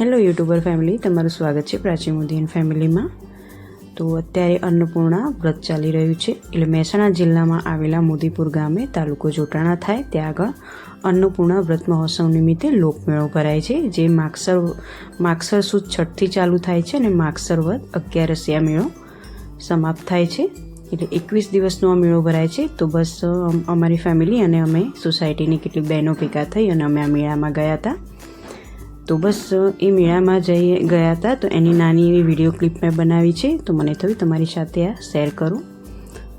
Hello YouTuber family, તમારું સ્વાગત છે પ્રાચી મોદીન ફેમિલીમાં. તો અત્યારે અન્નપૂર્ણા વ્રત ચાલી રહ્યું છે. એટલે મહેસાણા જિલ્લામાં આવેલા મોદીપુર ગામે તાલુકો જોટાણા થાય, ત્યાં આગળ અન્નપૂર્ણા વ્રત મહોત્સવ નિમિત્તે લોકમેળો ભરાય છે, જે માગસર માગસર સુદ છઠથી ચાલુ થાય છે અને માગસર વ્રત અગિયારસિયા મેળો સમાપ્ત થાય છે. એટલે એકવીસ દિવસનો આ મેળો ભરાય છે. તો બસ, અમ- અમારી ફેમિલી અને અમે સોસાયટીની કેટલીક બહેનો ભેગા થઈ અને અમે આ મેળામાં ગયા હતા. તો બસ, એ મેળામાં જઈ ગયા હતા. તો એની નાની એવી વીડિયો ક્લિપ મેં બનાવી છે. તો મને થયું તમારી સાથે આ શેર કરું.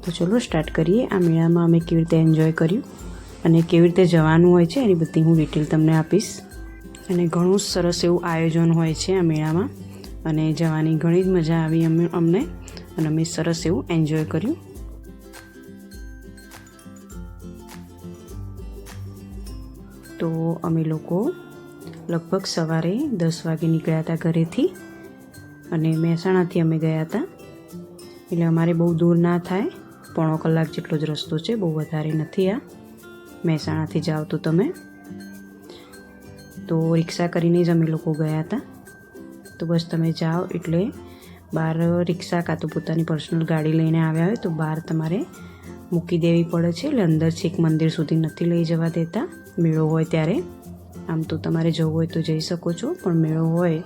તો ચલો સ્ટાર્ટ કરીએ. આ મેળામાં અમે કેવી રીતે એન્જોય કર્યું અને કેવી રીતે જવાનું હોય છે, એની બધી હું ડિટેલ તમને આપીશ. અને ઘણું સરસ એવું આયોજન હોય છે આ મેળામાં. અને જવાની ઘણી જ મજા આવી અમે, અમને. અને અમે સરસ એવું એન્જોય કર્યું. તો અમે લોકો લગભગ સવારે દસ વાગે નીકળ્યા હતા ઘરેથી અને મહેસાણાથી અમે ગયા હતા. એટલે અમારે બહુ દૂર ના થાય. પોણો કલાક જેટલો જ રસ્તો છે, બહુ વધારે નથી આ. મહેસાણાથી જાઓ તો તમે. તો રિક્ષા કરીને જ અમે લોકો ગયા હતા. તો બસ તમે જાઓ એટલે બહાર રિક્ષા કાં તો પોતાની પર્સનલ ગાડી લઈને આવ્યા હોય તો બહાર તમારે મૂકી દેવી પડે છે. એટલે અંદર છેક મંદિર સુધી નથી લઈ જવા દેતા. મેળો હોય ત્યારે. આમ તો તમારે જવું હોય તો જઈ શકો છો, પણ મેળો હોય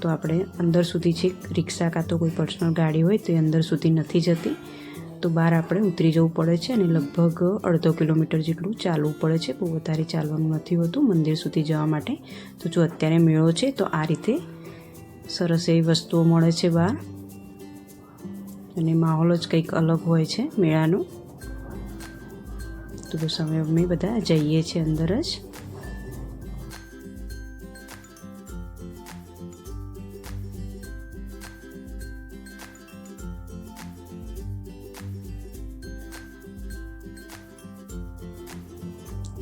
તો આપણે અંદર સુધી છેક રિક્ષા કાં તો કોઈ પર્સનલ ગાડી હોય તો એ અંદર સુધી નથી જતી. તો બહાર આપણે ઉતરી જવું પડે છે અને લગભગ અડધો કિલોમીટર જેટલું ચાલવું પડે છે, બહુ વધારે ચાલવાનું નથી હોતું મંદિર સુધી જવા માટે. તો જો અત્યારે મેળો છે તો આ રીતે સરસ એવી વસ્તુઓ મળે છે બહાર. અને માહોલ જ કંઈક અલગ હોય છે મેળાનો. તો બસ અમે અમે બધા જઈએ છીએ અંદર જ.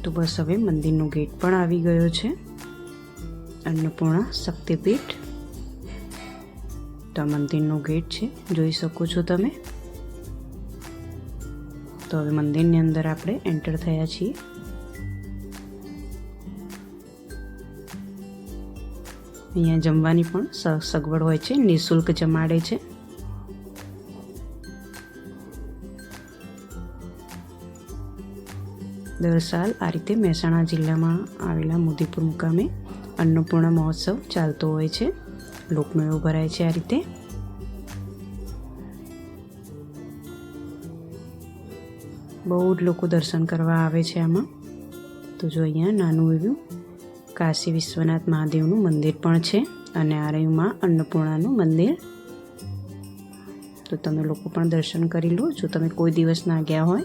તો બસ હવે મંદિરનો ગેટ પણ આવી ગયો છે. અન્નપૂર્ણા શક્તિપીઠ. તો આ મંદિરનો ગેટ છે. જોઈ શકો છો તમે. તો હવે મંદિરની અંદર આપણે એન્ટર થયા છીએ. અહીંયા જમવાની પણ સગવડ હોય છે. નિઃશુલ્ક જમાડે છે. દર સાલ આ રીતે મહેસાણા જિલ્લામાં આવેલા મોદીપુર મુકામે અન્નપૂર્ણા મહોત્સવ ચાલતો હોય છે. લોકમેળો ભરાય છે આ રીતે. બહુ જ લોકો દર્શન કરવા આવે છે આમાં. તો જો અહીંયા નાનું એવું કાશી વિશ્વનાથ મહાદેવનું મંદિર પણ છે અને આ રહ્યું અન્નપૂર્ણાનું મંદિર. તો તમે લોકો પણ દર્શન કરી લો. જો તમે કોઈ દિવસ ના ગયા હોય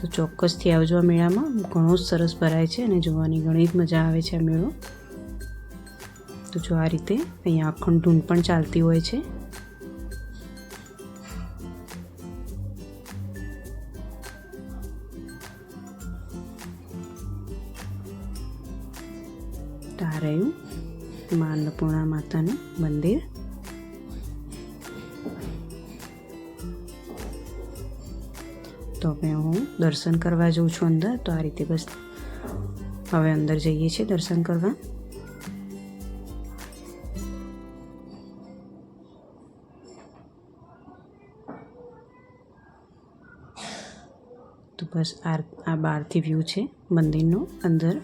તો ચોક્કસથી આવજો આ મેળામાં. ઘણો જ સરસ ભરાય છે અને જોવાની ઘણી જ મજા આવે છે આ મેળો. તો જો આ રીતે અહીંયા અખંડ ધૂન પણ ચાલતી હોય છે. આ રહ્યું અન્નપૂર્ણા માતાનું મંદિર. તો હવે હું દર્શન કરવા જઉં છું અંદર, તો આ રીતે બસ. હવે અંદર જઈએ છીએ દર્શન કરવા. તો બસ આ આ બહારથી વ્યૂ છે મંદિરનો. અંદર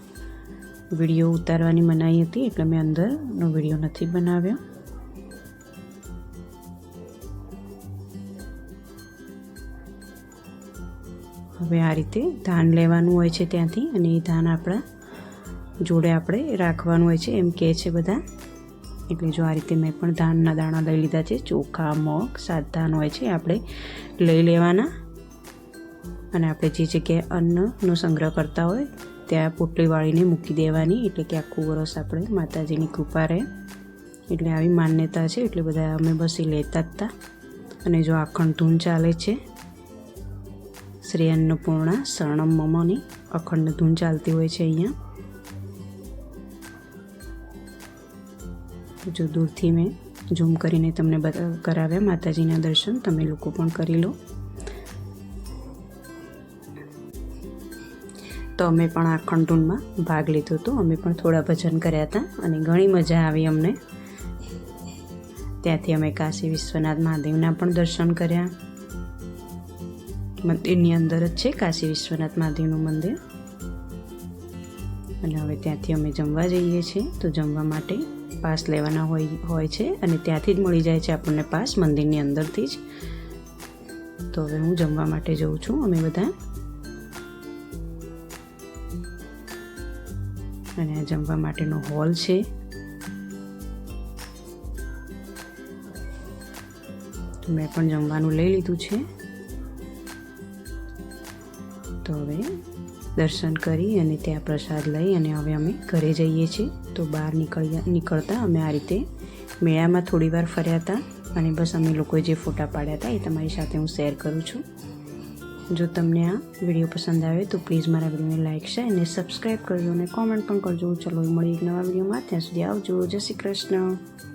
વીડિયો ઉતારવાની મનાઈ હતી, એટલે મેં અંદરનો વીડિયો નથી બનાવ્યો. હવે આ રીતે ધાન લેવાનું હોય છે ત્યાંથી અને એ ધાન આપણા જોડે આપણે રાખવાનું હોય છે. એમ કહે છે બધા. એટલે જો આ રીતે મેં પણ ધાનના દાણા લઈ લીધા છે. ચોખા, મગ, સાત ધાન હોય છે આપણે લઈ લેવાના. અને આપણે જે જગ્યાએ અન્નનો સંગ્રહ કરતા હોય ત્યાં પોટલી વાળીને મૂકી દેવાની. એટલે કે આખું વરસ આપણે માતાજીની કૃપા રહે. એટલે આવી માન્યતા છે. એટલે બધા અમે બસ લેતા જ હતા અને જો આખણ ધૂન ચાલે છે શ્રી અન્નપૂર્ણા શરણમ મમોની, અખંડ ધૂન ચાલતી હોય છે અહીંયા. જો દૂરથી મેં ઝૂમ કરીને તમને કરાવ્યા માતાજીના દર્શન, તમે લોકો પણ કરી લો. તો અમે પણ આ ખંડૂનમાં ભાગ લીધો હતો. અમે પણ થોડા ભજન કર્યા હતા અને ઘણી મજા આવી અમને. ત્યાંથી અમે કાશી વિશ્વનાથ મહાદેવના પણ દર્શન કર્યા. મંદિરની અંદર જ છે, કાશી વિશ્વનાથ મહાદેવનું મંદિર. અને હવે ત્યાંથી અમે જમવા જઈએ છીએ, તો જમવા માટે પાસ લેવાના હોય હોય છે, અને ત્યાંથી જ મળી જાય છે આપણને પાસ મંદિરની અંદરથી જ. તો હવે હું જમવા માટે જઉં છું, અમે બધા. અને આ જમવા માટેનો હોલ છે. મેં પણ જમવાનું લઈ લીધું છે. તો હવે દર્શન કરી અને ત્યાં પ્રસાદ લઈ અને હવે અમે ઘરે જઈએ છીએ. તો બહાર નીકળ્યા, નીકળતા અમે આ રીતે મેળામાં થોડી વાર ફર્યા હતા અને બસ અમે લોકોએ જે ફોટા પાડ્યા હતા એ તમારી સાથે હું શેર કરું છું. જો તમને આ વીડિયો પસંદ આવે તો પ્લીઝ મારા વિડીયોને લાઇક શેર અને સબસ્ક્રાઈબ કરજો અને કોમેન્ટ પણ કરજો. ચલો, મળીએ એક નવા વિડીયોમાં. ત્યાં સુધી આવજો. જય શ્રી કૃષ્ણ.